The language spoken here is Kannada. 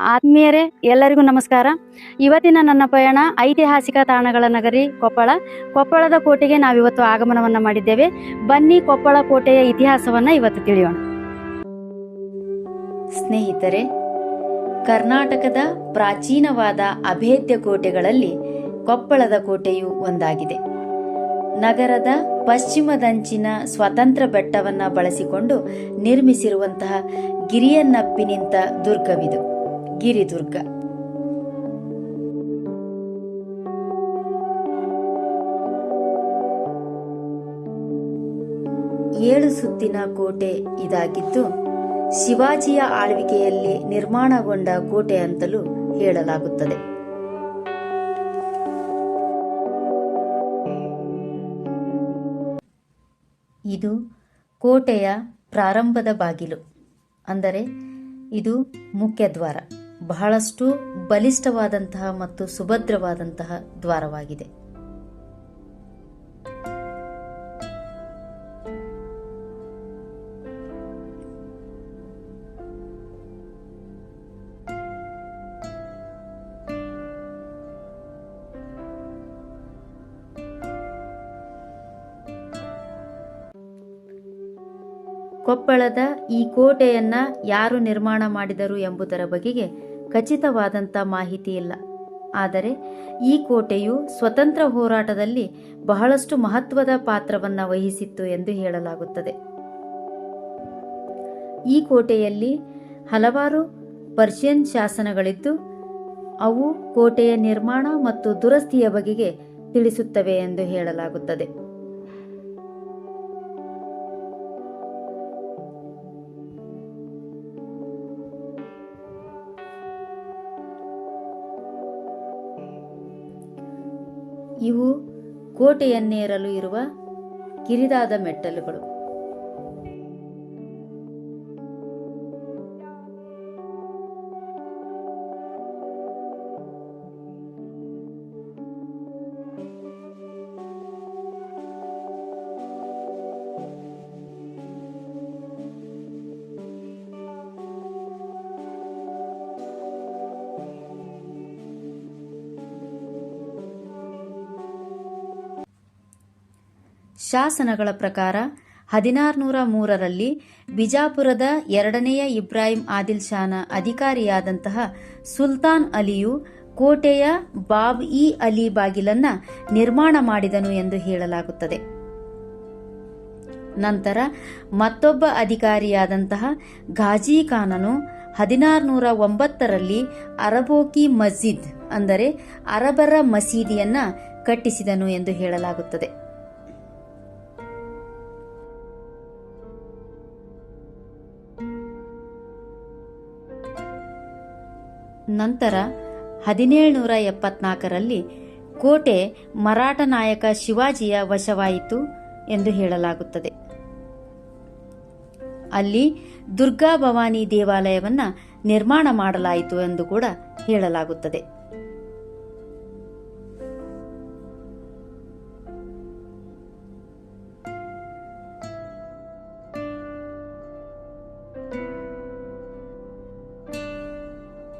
ಆತ್ಮೀಯರೇ, ಎಲ್ಲರಿಗೂ ನಮಸ್ಕಾರ. ಇವತ್ತಿನ ನನ್ನ ಪಯಣ ಐತಿಹಾಸಿಕ ತಾಣಗಳ ನಗರಿ ಕೊಪ್ಪಳ. ಕೊಪ್ಪಳದ ಕೋಟೆಗೆ ನಾವಿವತ್ತು ಆಗಮನವನ್ನು ಮಾಡಿದ್ದೇವೆ. ಬನ್ನಿ ಕೊಪ್ಪಳ ಕೋಟೆಯ ಇತಿಹಾಸವನ್ನು ಇವತ್ತು ತಿಳಿಯೋಣ. ಸ್ನೇಹಿತರೆ, ಕರ್ನಾಟಕದ ಪ್ರಾಚೀನವಾದ ಅಭೇದ್ಯ ಕೋಟೆಗಳಲ್ಲಿ ಕೊಪ್ಪಳದ ಕೋಟೆಯು ಒಂದಾಗಿದೆ. ನಗರದ ಪಶ್ಚಿಮದಂಚಿನ ಸ್ವತಂತ್ರ ಬೆಟ್ಟವನ್ನ ಬಳಸಿಕೊಂಡು ನಿರ್ಮಿಸಿರುವಂತಹ ಗಿರಿಯನ್ನಪ್ಪಿ ನಿಂತ ದುರ್ಗವಿದು. ಗಿರಿದುರ್ಗ. ಏಳು ಸುತ್ತಿನ ಕೋಟೆ ಇದಾಗಿದ್ದು, ಶಿವಾಜಿಯ ಆಳ್ವಿಕೆಯಲ್ಲಿ ನಿರ್ಮಾಣಗೊಂಡ ಕೋಟೆ ಅಂತಲೂ ಹೇಳಲಾಗುತ್ತದೆ. ಇದು ಕೋಟೆಯ ಪ್ರಾರಂಭದ ಬಾಗಿಲು, ಅಂದರೆ ಇದು ಮುಖ್ಯ ದ್ವಾರ. ಬಹಳಷ್ಟು ಬಲಿಷ್ಠವಾದಂತಹ ಮತ್ತು ಸುಭದ್ರವಾದಂತಹ ದ್ವಾರವಾಗಿದೆ. ಕೊಪ್ಪಳದ ಈ ಕೋಟೆಯನ್ನ ಯಾರು ನಿರ್ಮಾಣ ಮಾಡಿದರು ಎಂಬುದರ ಬಗೆಗೆ ಖಚಿತವಾದಂಥ ಮಾಹಿತಿ ಇಲ್ಲ. ಆದರೆ ಈ ಕೋಟೆಯು ಸ್ವತಂತ್ರ ಹೋರಾಟದಲ್ಲಿ ಬಹಳಷ್ಟು ಮಹತ್ವದ ಪಾತ್ರವನ್ನು ವಹಿಸಿತ್ತು ಎಂದು ಹೇಳಲಾಗುತ್ತದೆ. ಈ ಕೋಟೆಯಲ್ಲಿ ಹಲವಾರು ಪರ್ಷಿಯನ್ ಶಾಸನಗಳಿದ್ದು, ಅವು ಕೋಟೆಯ ನಿರ್ಮಾಣ ಮತ್ತು ದುರಸ್ತಿಯ ಬಗೆಗೆ ತಿಳಿಸುತ್ತವೆ ಎಂದು ಹೇಳಲಾಗುತ್ತದೆ. ಇವು ಕೋಟೆಯನ್ನೇರಲು ಇರುವ ಕಿರಿದಾದ ಮೆಟ್ಟಲುಗಳು. ಶಾಸನಗಳ ಪ್ರಕಾರ ಹದಿನಾರುನೂರ ಮೂರರಲ್ಲಿ ಬಿಜಾಪುರದ ಎರಡನೆಯ ಇಬ್ರಾಹಿಂ ಆದಿಲ್ ಶಾನ ಅಧಿಕಾರಿಯಾದಂತಹ ಸುಲ್ತಾನ್ ಅಲಿಯು ಕೋಟೆಯ ಬಾಬ್ ಇ ಅಲಿ ಬಾಗಿಲನ್ನ ನಿರ್ಮಾಣ ಮಾಡಿದನು ಎಂದು ಹೇಳಲಾಗುತ್ತದೆ. ನಂತರ ಮತ್ತೊಬ್ಬ ಅಧಿಕಾರಿಯಾದಂತಹ ಘಾಜಿ ಖಾನನು ಹದಿನಾರುನೂರ ಒಂಬತ್ತರಲ್ಲಿ ಅರಬೋಕಿ ಮಸ್ಜಿದ್ ಅಂದರೆ ಅರಬರ ಮಸೀದಿಯನ್ನ ಕಟ್ಟಿಸಿದನು ಎಂದು ಹೇಳಲಾಗುತ್ತದೆ. ನಂತರ ಹದಿನೇಳುನೂರ ಎಪ್ಪತ್ನಾಲ್ಕರಲ್ಲಿ ಕೋಟೆ ಮರಾಠ ನಾಯಕ ಶಿವಾಜಿಯ ವಶವಾಯಿತು ಎಂದು ಹೇಳಲಾಗುತ್ತದೆ. ಅಲ್ಲಿ ದುರ್ಗಾ ಭವಾನಿ ದೇವಾಲಯವನ್ನ ನಿರ್ಮಾಣ ಮಾಡಲಾಯಿತು ಎಂದು ಕೂಡ ಹೇಳಲಾಗುತ್ತದೆ.